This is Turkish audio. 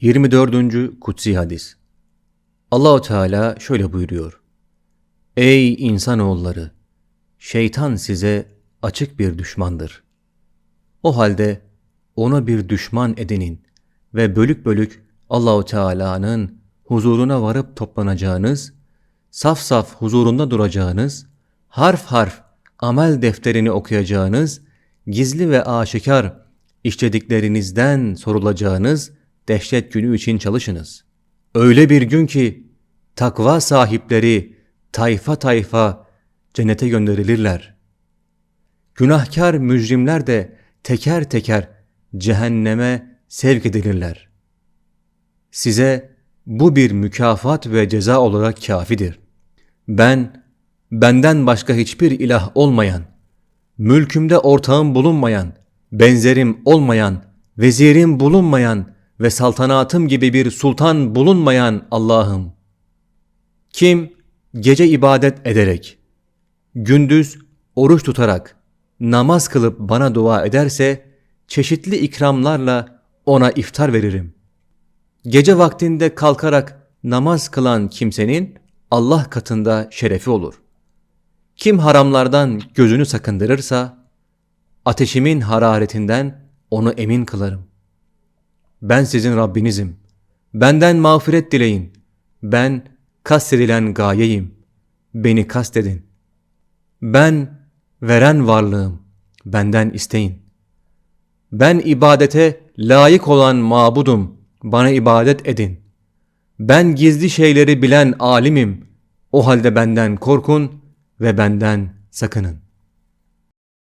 24. Kutsi Hadis Allahu Teala şöyle buyuruyor. Ey insanoğulları! Şeytan size açık bir düşmandır. O halde ona bir düşman edinin ve bölük bölük Allahu Teala'nın huzuruna varıp toplanacağınız, saf saf huzurunda duracağınız, harf harf amel defterini okuyacağınız, gizli ve aşikar işlediklerinizden sorulacağınız dehşet günü için çalışınız. Öyle bir gün ki takva sahipleri tayfa tayfa cennete gönderilirler. Günahkar mücrimler de teker teker cehenneme sevk edilirler. Size bu bir mükafat ve ceza olarak kafidir. Ben, benden başka hiçbir ilah olmayan, mülkümde ortağım bulunmayan, benzerim olmayan, vezirim bulunmayan ve saltanatım gibi bir sultan bulunmayan Allah'ım. Kim gece ibadet ederek, gündüz oruç tutarak, namaz kılıp bana dua ederse, çeşitli ikramlarla ona iftar veririm. Gece vaktinde kalkarak namaz kılan kimsenin Allah katında şerefi olur. Kim haramlardan gözünü sakındırırsa, ateşimin hararetinden onu emin kılarım. Ben sizin Rabbinizim. Benden mağfiret dileyin. Ben kastedilen gayeyim. Beni kastedin. Ben veren varlığım. Benden isteyin. Ben ibadete layık olan mabudum. Bana ibadet edin. Ben gizli şeyleri bilen alimim. O halde benden korkun ve benden sakının.